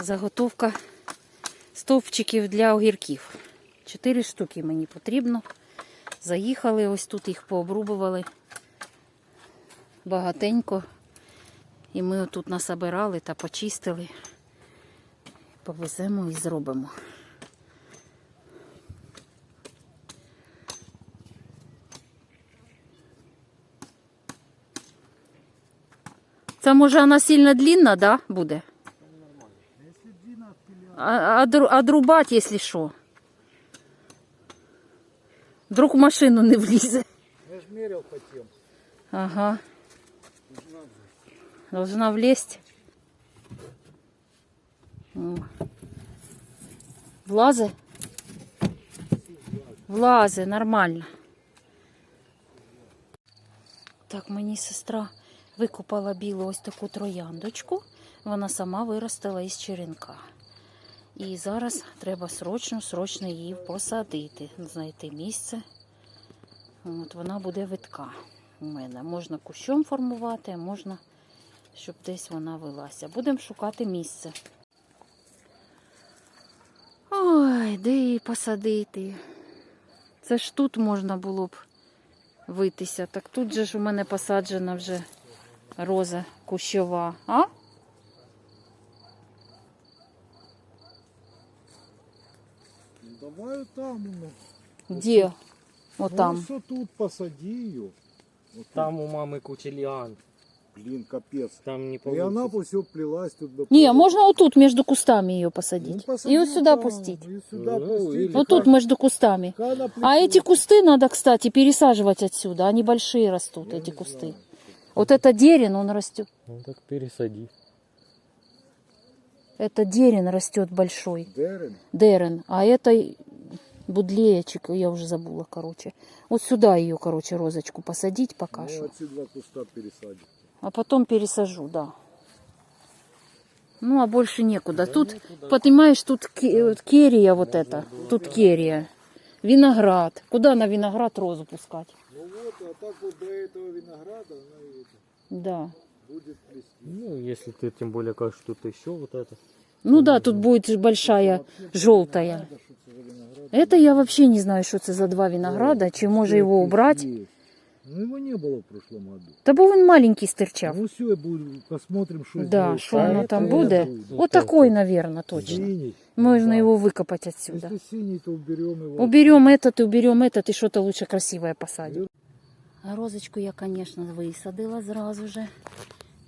Заготовка стовпчиків для огірків. Чотири штуки мені потрібно. Заїхали, ось тут їх пообрубували багатенько. І ми отут насобирали та почистили. Повеземо і зробимо. Це може вона сильно длинна, да, буде? Одрубать, если что. Вдруг в машину не влізе. Я ж мерил хотел. Ага. Должна влезть. О. Влазе? Влазе, нормально. Так, мені сестра викупала білу ось таку трояндочку. Вона сама виростила із черенка. І зараз треба срочно, срочно її посадити, знайти місце. От вона буде витка у мене. Можна кущом формувати, а можна, щоб десь вона велася. Будемо шукати місце. Ой, де її посадити? Це ж тут можна було б витися. Так тут же ж у мене посаджена вже роза кущова. А? давай там. Ну. Де? Отам. Ну, все тут посади ее. Вот Там у мамы куча лиан. Блин, капец. Там не И она получится. все плелась тут. до Ні, поля. можна отут між кустами її Ну, посадити. посади І ось сюди там, пустити. И сюда Ну, пустить. или Отут між кустами. Пока она А плетет. эти кусты надо, кстати, пересаживать отсюда. Они большие растут, Я эти не кусты. знаю. Вот это дерен, он растет. Ну так пересади. Это дерен растет большой. Дерен. Дерен. А это будлеечек, я уже забыла, короче. Вот сюда ее, короче, розочку посадить пока Ну, что. эти два куста пересадим. А потом пересажу, да. Ну, а больше некуда. Тут, понимаешь, тут ке- вот керия вот это. Тут керия. Виноград. Куда на виноград розу пускать? Ну вот, а так вот до этого винограда она и это Да. Будет плести. Ну, если ты тем более кажешь, тут еще вот это. Ну да, тут будет большая желтая. Что это я вообще не знаю, что это за два винограда, чи може його убрать. Есть. Ну его не было в прошлом году. Та бо він маленький стирчав. Ну все, буду, посмотрим, что Да, здесь. що А это- там будет. Вот такой, наверное, точно. Синий. Можно Да. его выкопать отсюда. Если синий, то уберем его. Уберем этот и уберем этот, и что-то лучше красивое посадим. А розочку я, конечно, висадила зразу же,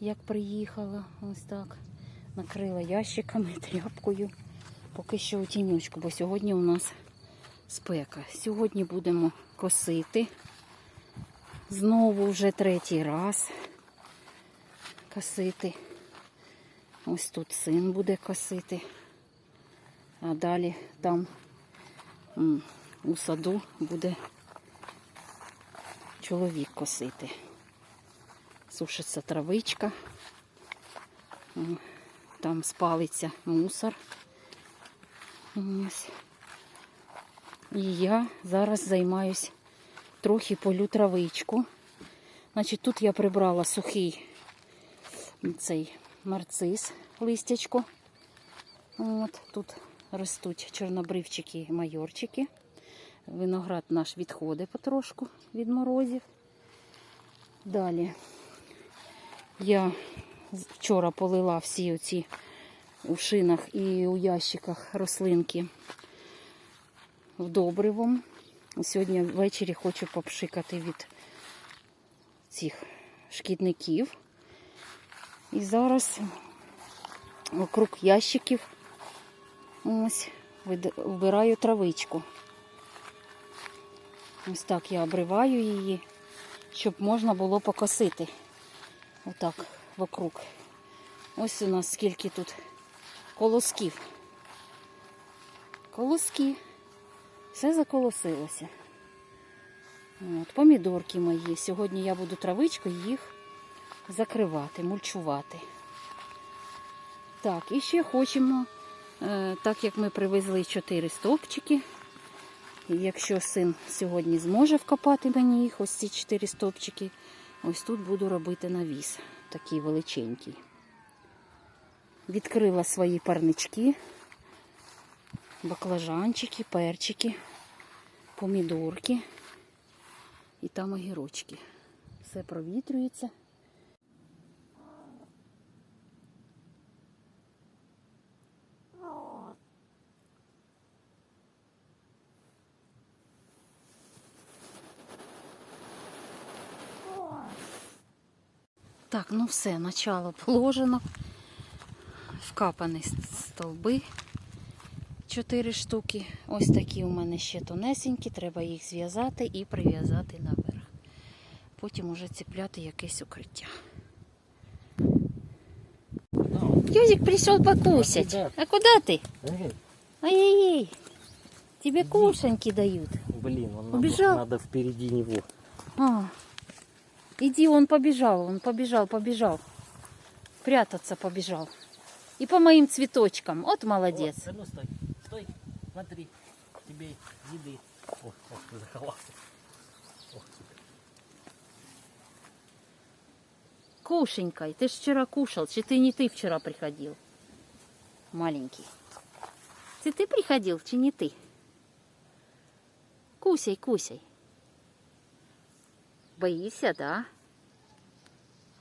як приїхала. Ось так. Накрила ящиками, тряпкою. Поки що у тінючку, бо сьогодні у нас спека. Сьогодні будемо косити. Знову вже третій раз косити. Ось тут син буде косити. А далі там у саду буде чоловік косити. Сушиться травичка. Там спалиться мусор. І я зараз займаюсь трохи полю травичку. Значить, тут я прибрала сухий цей нарцис, листячко. От, тут ростуть чорнобривчики і майорчики. Виноград наш відходить потрошку від морозів. Далі я вчора полила всі оці у шинах і у ящиках рослинки вдобривом. Сьогодні ввечері хочу попшикати від цих шкідників. І зараз вокруг ящиків ось вбираю травичку. Ось так я обриваю її, щоб можна було покосити. Отак, вокруг. Ось у нас скільки тут колосків. Колоски. Все заколосилося. От, помідорки мої. Сьогодні я буду травичкою їх закривати, мульчувати. Так, і ще хочемо, е, так як ми привезли 4 стовпчики. Якщо син сьогодні зможе вкопати мені їх, ось ці 4 стовпчики, ось тут буду робити навіс, такий величенький. Відкрила свої парнички, баклажанчики, перчики, помідорки і там огірочки. Все провітрюється. Ну все, начало положено. Вкапані стовби. Чотири штуки. Ось такі у мене ще тонесенькі, треба їх зв'язати і прив'язати наверх. Потім уже цепляти якесь укриття. Юзик прийшов покусать. А А куди ти? Ай-яй-яй. Тебе кушаньки дают. блин, он Убежал? надо, надо впереди него. А, иди, он побежал, он побежал, побежал. Прятаться побежал. И по моим цветочкам. Вот молодец. Вот, а ну стой, стой, смотри, тебе еды. О, о, заховался. Кушенькой, ты ж вчера кушал, чи ты не ты вчера приходил? Маленький. Ты ты приходил, чи не ты? Кусей, кусей. Боишься, да?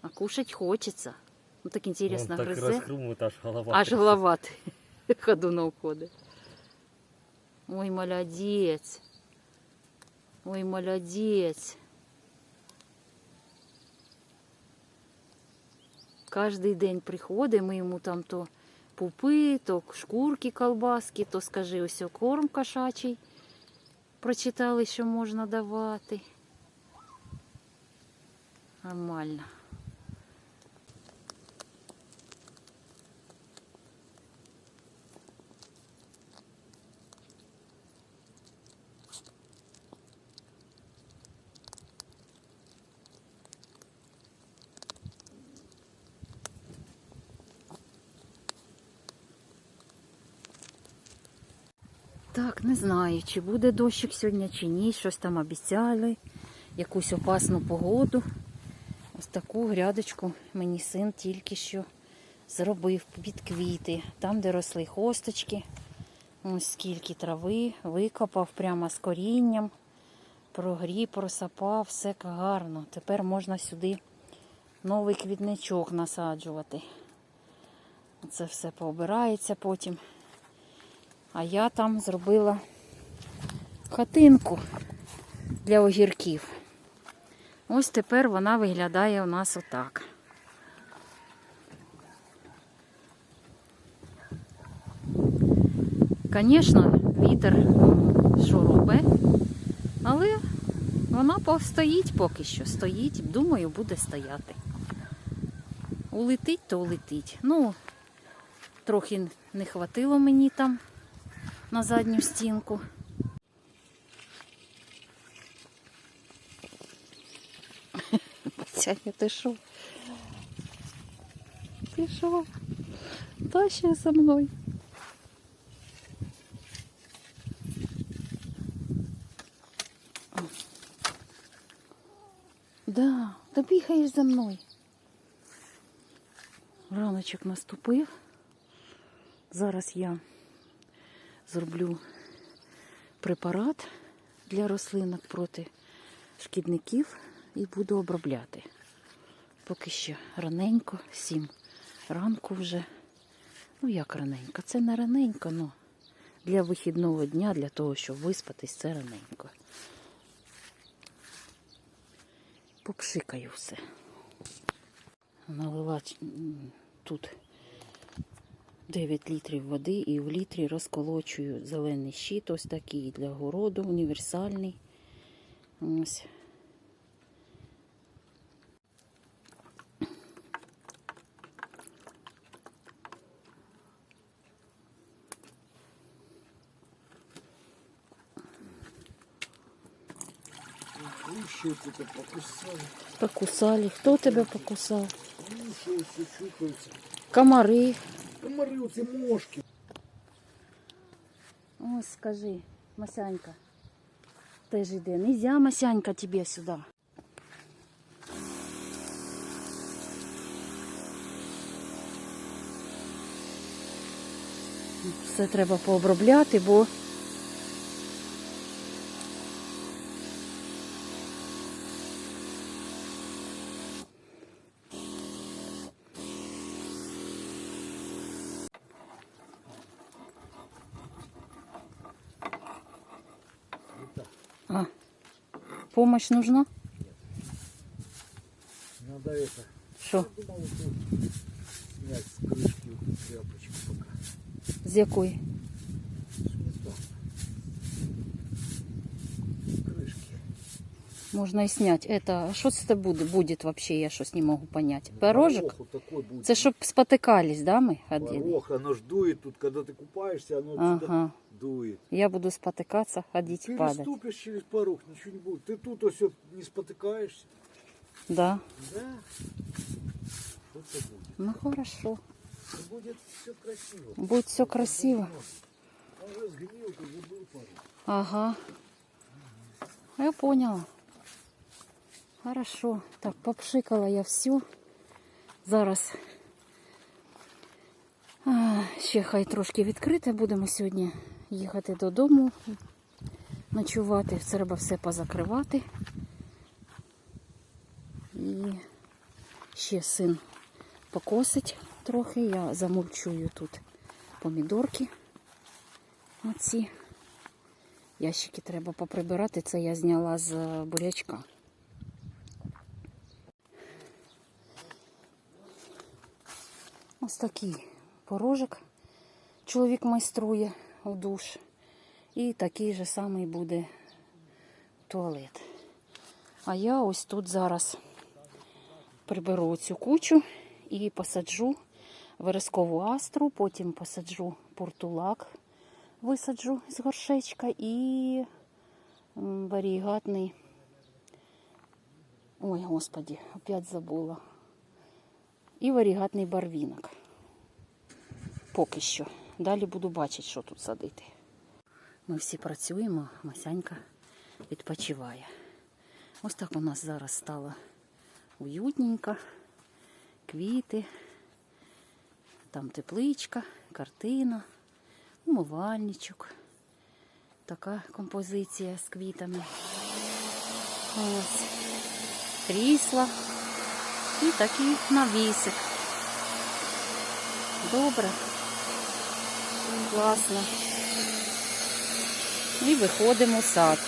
А кушать хочется. Ну так интересно, Он так грызе. аж голова. Аж голова ходу на уходи. Ой, молодець. Ой, молодець. Кожний день приходить, ми йому там то пупи, то шкурки колбаски, то скажи, ось корм кошачий. Прочитали, що можна давати. Нормально. Так, не знаю, чи буде дощик сьогодні, чи ні. Щось там обіцяли, якусь опасну погоду. Таку грядочку мені син тільки що зробив під квіти. Там, де росли хосточки. Ось скільки трави, викопав прямо з корінням, прогріб, просапав, все гарно. Тепер можна сюди новий квітничок насаджувати. Це все пообирається потім. А я там зробила хатинку для огірків. Ось тепер вона виглядає у нас отак. Звісно, вітер робить, але вона постоїть поки що. Стоїть, думаю, буде стояти. Улетить, то улетить. Ну, трохи не хватило мені там на задню стінку. Батяня, ти що? Ти що? Та ще за мною. Да, ти бігаєш за мною. Раночок наступив. Зараз я зроблю препарат для рослинок проти шкідників і буду обробляти. Поки що раненько, сім ранку вже. Ну як раненько? Це не раненько, ну для вихідного дня, для того, щоб виспатись, це раненько. Попшикаю все. Налила тут 9 літрів води і в літрі розколочую зелений щит, ось такий для городу, універсальний. Ось. Ну, щеку то покусали. Покусали. Хто тебе покусав? Ну, що все чухаються. Комари. Комари, оці мошки. Ось скажи, Масянька. Теж іде. Нельзя, Масянька, тебе сюди. Все треба пообробляти, бо А, помощь нужна? Надо это. Что? Снять с крышки тряпочку пока. С якої? можно и снять Это, что це буде, будет вообще, я что с не могу понять. Ну, Пирожок? это чтобы спотыкались да, мы ходили? Порох, оно ж дує тут, коли ти купаєшся, оно ага. дує. Я буду спотыкаться ходить ти падати. Ти ступиш через порог, нічого не буде. Ти тут ось не спотикаєшся. Да. Да. Що? Ну, хорошо. Будет все красиво. Будет все красиво. Ага. Я поняла. Хорошо. Так, попшикала я все. Зараз. А, ще хай трошки відкрите. Будемо сьогодні їхати додому. Ночувати. Треба все позакривати. І ще син покосить трохи. Я замульчую тут помідорки. Оці. Ящики треба поприбирати. Це я зняла з бурячка. Ось такий порожок чоловік майструє у душ. І такий же самий буде туалет. А я ось тут зараз приберу цю кучу і посаджу верескову астру, потім посаджу портулак, висаджу з горшечка і варігатний. Ой, господі, опять забула. І варігатний барвінок. Поки що. Далі буду бачити, що тут садити. Ми всі працюємо, Масянька відпочиває. Ось так у нас зараз стало уютненько. Квіти, там тепличка, картина, умивальничок. Така композиція з квітами. Ось. Крісла і такий навісик. Добре. Класно. І виходимо в сад.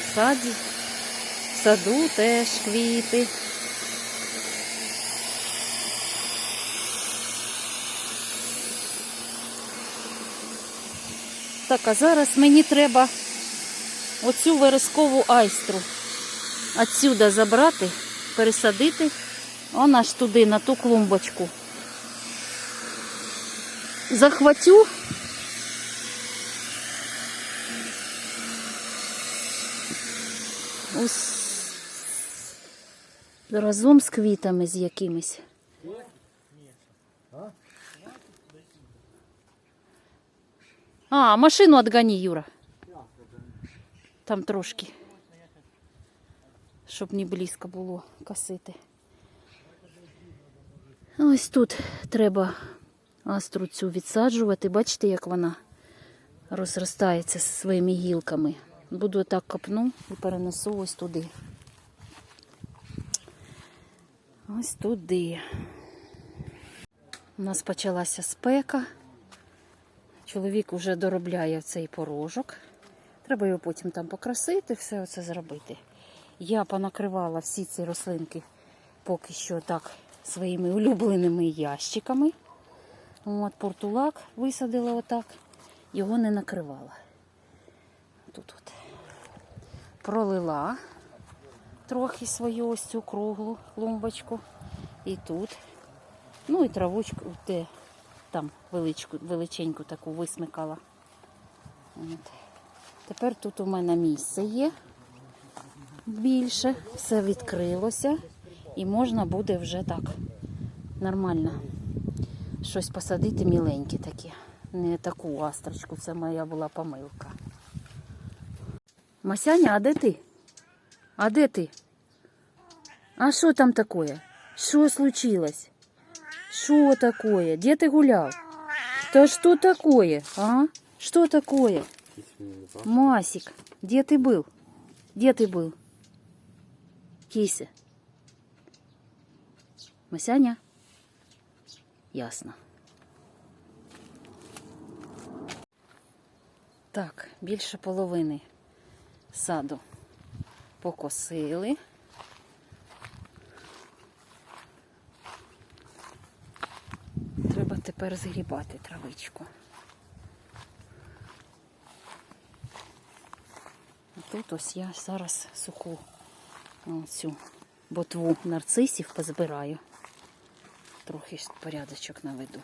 В саді, в саду теж квіти. Так, а зараз мені треба оцю верескову айстру отсюда забрати, пересадити. Вона ж туди, на ту клумбочку. Захватю. Ось разом з квітами з якимись. А, машину отгони, Юра. Там трошки. Щоб не близько було косити. Ось тут треба астру цю відсаджувати. Бачите, як вона розростається зі своїми гілками. Буду так копну і перенесу ось туди. Ось туди. У нас почалася спека. Чоловік вже доробляє цей порожок. Треба його потім там покрасити, все це зробити. Я понакривала всі ці рослинки поки що так своїми улюбленими ящиками. От портулак висадила отак, його не накривала. Тут от пролила трохи свою ось цю круглу клумбочку. І тут. Ну і травочку, де там величку, величеньку таку висмикала. От. Тепер тут у мене місце є більше, все відкрилося і можна буде вже так нормально щось посадити міленьке таке. Не таку астрочку, це моя була помилка. Масяня, а де ти? А де ти? А що там таке? Що случилось? Что такое? Где ты гулял? Да что такое, а? Что такое? Масик, где ты был? Где ты был? Кися. Масяня? Ясно. Так, більше половини саду покосили. Треба тепер згрібати травичку. Тут ось я зараз суху цю ботву нарцисів позбираю. Трохи порядочок наведу.